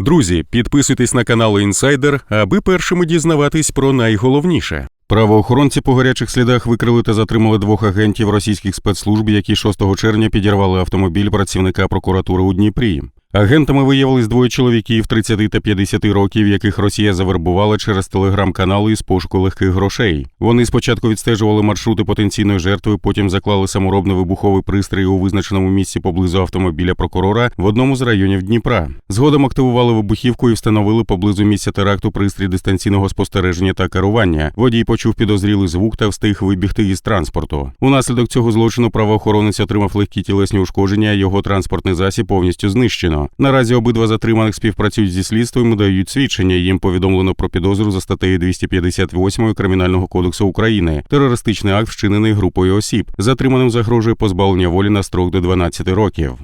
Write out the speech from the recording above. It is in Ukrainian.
Друзі, підписуйтесь на канал Інсайдер, аби першими дізнаватись про найголовніше. Правоохоронці по гарячих слідах викрили та затримали двох агентів російських спецслужб, які 6 червня підірвали автомобіль працівника прокуратури у Дніпрі. Агентами виявились двоє чоловіків 30 та 50 років, яких Росія завербувала через телеграм-канали із пошуку легких грошей. Вони спочатку відстежували маршрути потенційної жертви, потім заклали саморобний вибуховий пристрій у визначеному місці поблизу автомобіля прокурора в одному з районів Дніпра. Згодом активували вибухівку і встановили поблизу місця теракту пристрій дистанційного спостереження та керування. Водій почув підозрілий звук та встиг вибігти із транспорту. Унаслідок цього злочину правоохоронець отримав легкі тілесні ушкодження. а Його транспортний засіб повністю знищено. Наразі обидва затриманих співпрацюють зі слідством і дають свідчення. Їм повідомлено про підозру за статтею 258 Кримінального кодексу України. Терористичний акт вчинений групою осіб. Затриманим загрожує позбавлення волі на строк до 12 років.